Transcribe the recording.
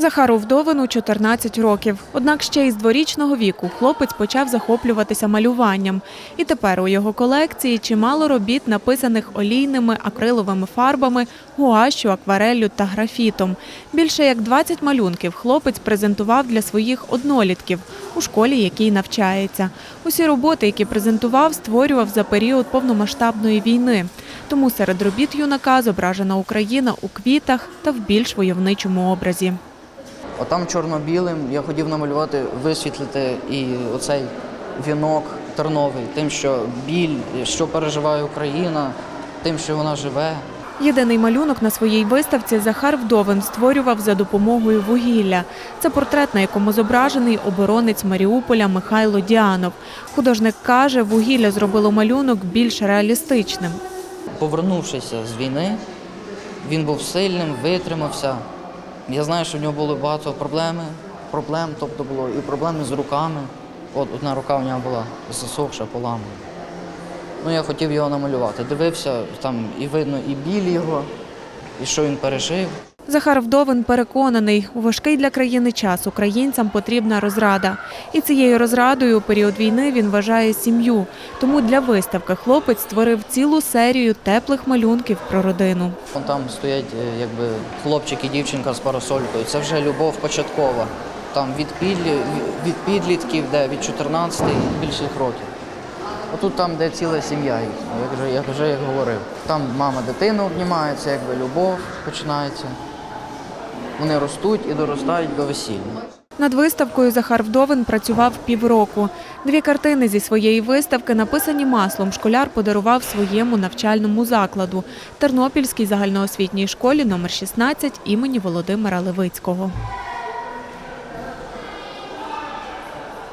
Захару Вдовину 14 років. Однак ще із дворічного віку хлопець почав захоплюватися малюванням. І тепер у його колекції чимало робіт, написаних олійними акриловими фарбами, гуашю, аквареллю та графітом. Більше як 20 малюнків хлопець презентував для своїх однолітків у школі, якій навчається. Усі роботи, які презентував, створював за період повномасштабної війни. Тому серед робіт юнака зображена Україна у квітах та в більш войовничому образі. Отам чорно-білим я хотів намалювати, висвітлити і оцей вінок терновий, тим, що біль, що переживає Україна, тим, що вона живе. Єдиний малюнок на своїй виставці Захар Вдовин створював за допомогою вугілля. Це портрет, на якому зображений оборонець Маріуполя Михайло Діанов. Художник каже, вугілля зробило малюнок більш реалістичним. Повернувшися з війни, він був сильним, витримався. Я знаю, що в нього було багато проблем, проблем, тобто було і проблеми з руками. От одна рука в нього була засохша, поламана. Ну, я хотів його намалювати. Дивився, там і видно і біль його, і що він пережив. Захар Вдовин переконаний, у важкий для країни час українцям потрібна розрада. І цією розрадою у період війни він вважає сім'ю. Тому для виставки хлопець створив цілу серію теплих малюнків про родину. Там стоять е, якби хлопчик і дівчинка з парасолькою. Це вже любов початкова. Там від, підлі, від підлітків, де від 14 і більших років. Отут там, де ціла сім'я, як вже, як вже я говорив. Там мама дитину обнімається, якби любов починається. Вони ростуть і доростають до весілля. Над виставкою Захар Вдовин працював півроку. Дві картини зі своєї виставки, написані маслом, школяр подарував своєму навчальному закладу Тернопільській загальноосвітній школі номер 16 імені Володимира Левицького.